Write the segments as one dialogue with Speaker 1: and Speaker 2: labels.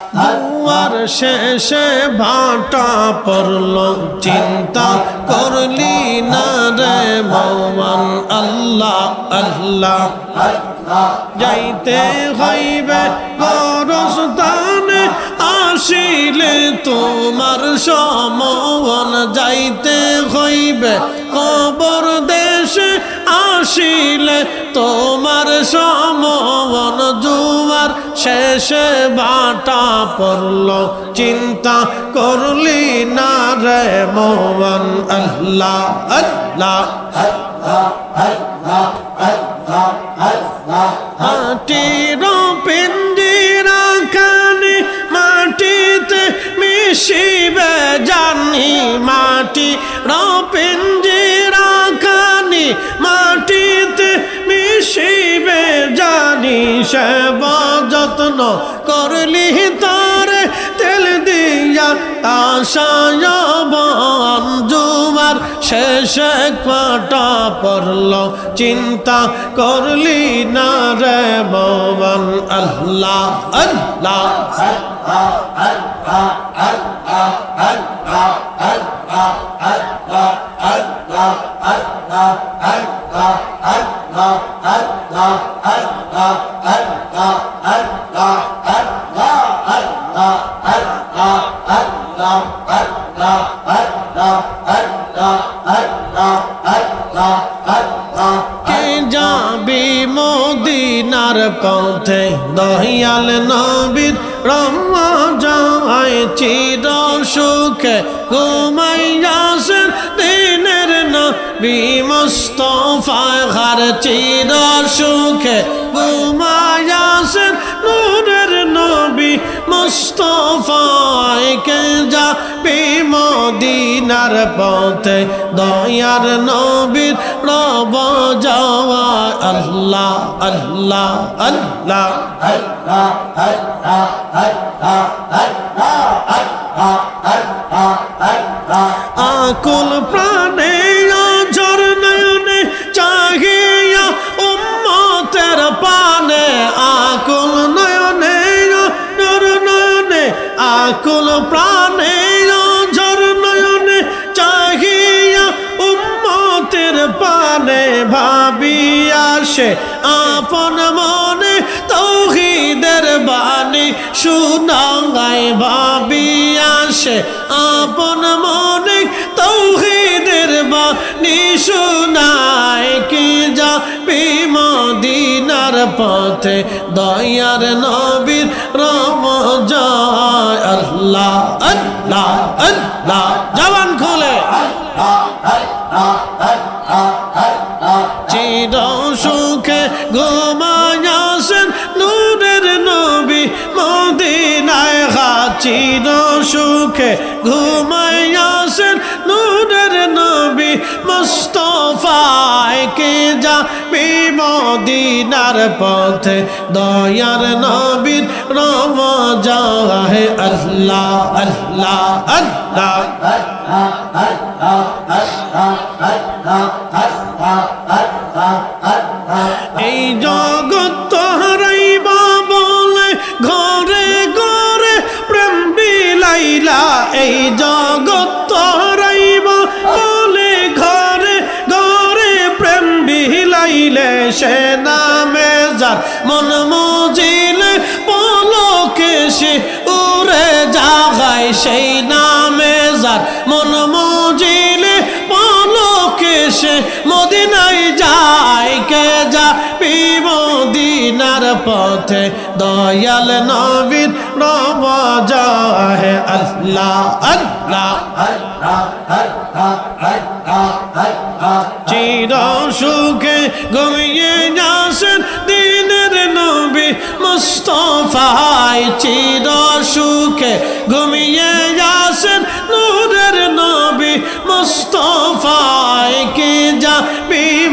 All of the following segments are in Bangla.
Speaker 1: দুয়ার শেষে ভাটা পড়ল, চিন্তা করলি না রে ভগবান আল্লাহ আল্লাহ। যাইতে হইবে গরস্থানে, আসিলে তোমার সমন যাইতে হইবে কবর দেশে আসিলে তোমার সমন জুয়ার শেষে বাটা পড়ল। চিন্তা করলি না রে মোহন? আল্লাহ আল্লাহ, মাটির পিঞ্জিরা কানে মাটিতে মিশিবে যত্ন করলি তার তেল দিয়া আশায়বন জুমার শেষে কাটা পড়ল। চিন্তা করলি না রে ভবন আল্লাহ আল্লাহ। কে পথে? দহিয়াল নবীর রম্মা যায় চির সুখে ঘুমাইয়াছেন দিনের নবী মুস্তফায় ঘর চির সুখে ঘুমাইয়াছেন নূরের নবী মুস্তফায় কে যাবি মদিনার পথে দয়ার নবীর রব যাওয়া আল্লাহ আল্লাহ আল্লাহ। আকুল প্রাণে নয়নে আকুল প্রাণে ঝর নয়নে চাহিয়া উম্মতের পানে ভাবিয়া আপন মনে তৌহিদের বাণী শুনাঙ্গাই ভাবিয়া আপন মনে তৌহিদের বাণী শুনায় কি যা মদিনার পথে দয়ার নবীর রম জয় আল্লাহ আল্লাহ আল্লাহ জবান চির সুখে ঘুমায়াসেন নূরের নবী মুস্তফায়। কে যা মদিনার পথে? দয়ার নবীর রম যায় আল্লাহ আল্লাহ আল্লাহ। এই জগৎ এই জগৎ তরাইব, বলে ঘরে ঘরে প্রেম বিহিলাইলে সে নামে যার। মন মজিলে পলকে সে উড়ে জাগায়, সেই নামে যার। মন মজিলে সে মদিনায় যায়, কে যা মদিনার পথে? দয়াল নবীর নব যায় আল্লাহ আল্লাহ, চির সুখে ঘুমিয়ে যাসেন দিনের নবী মুস্তফায়। চির সুখে ঘুমিয়ে মুস্তফায় কে যা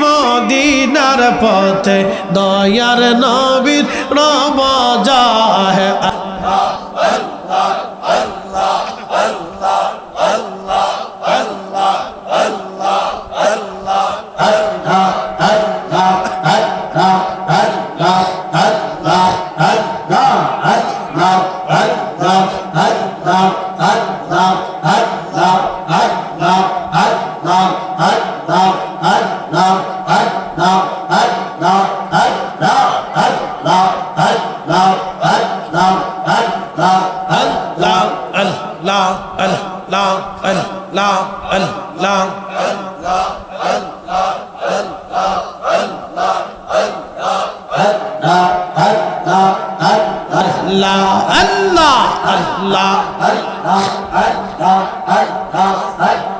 Speaker 1: মদিনার পথে দয়ার নবীর রব যায়
Speaker 2: Allah
Speaker 1: আল্লাহ আল্লাহ আল্লাহ আল্লাহ আল্লাহ আল্লাহ আল্লাহ আল্লাহ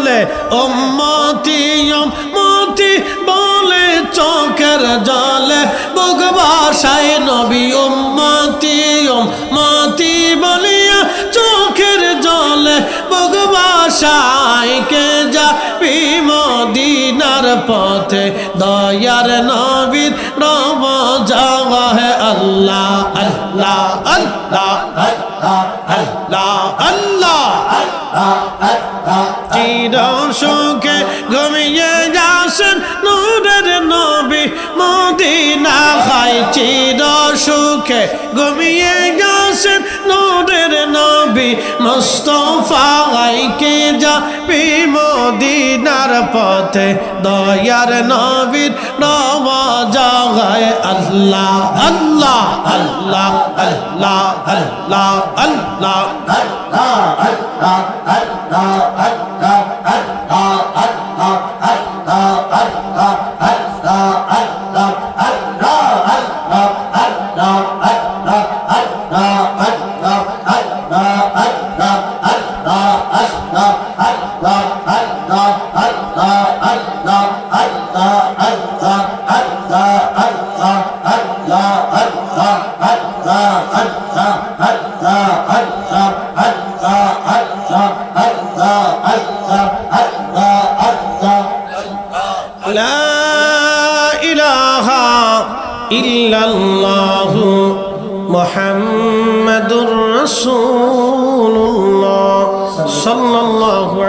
Speaker 1: জলে উম্মতি উম্মতি বলে চোখের জলে বুক বাসায় নবী উম্মতি উম্মতি বলিয়া চোখের জলে বুক বাসায় কে যা মদিনার পথে দয়ার নবীর রব যাওয়া হে আল্লাহ আল্লাহ আল্লাহ আল্লাহ আল্লাহ আল্লাহ আল্লাহ চির সুখে ঘুমিয়ে যাসেন নূরের নবী মদিনা খাই চির সুখে ঘুমিয়ে যাসেন নূরের নবী মুস্তফাই কে যাবি মদিনার পথে? দয়ার নবীর নব জাগায় আল্লাহ আল্লাহ আল্লাহ আল্লাহ আল্লাহ আল্লাহ। لا إله إلا الله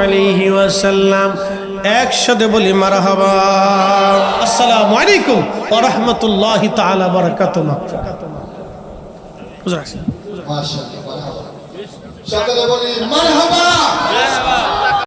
Speaker 1: আলাইহি ওয়াসাল্লাম একসাথে বলি, মারহাবা। আসসালামু আলাইকুম ওয়া রাহমাতুল্লাহি তাআলা বারাকাতুহু।
Speaker 2: বুঝা আছে মাশাআল্লাহ বলি, মারহাবা।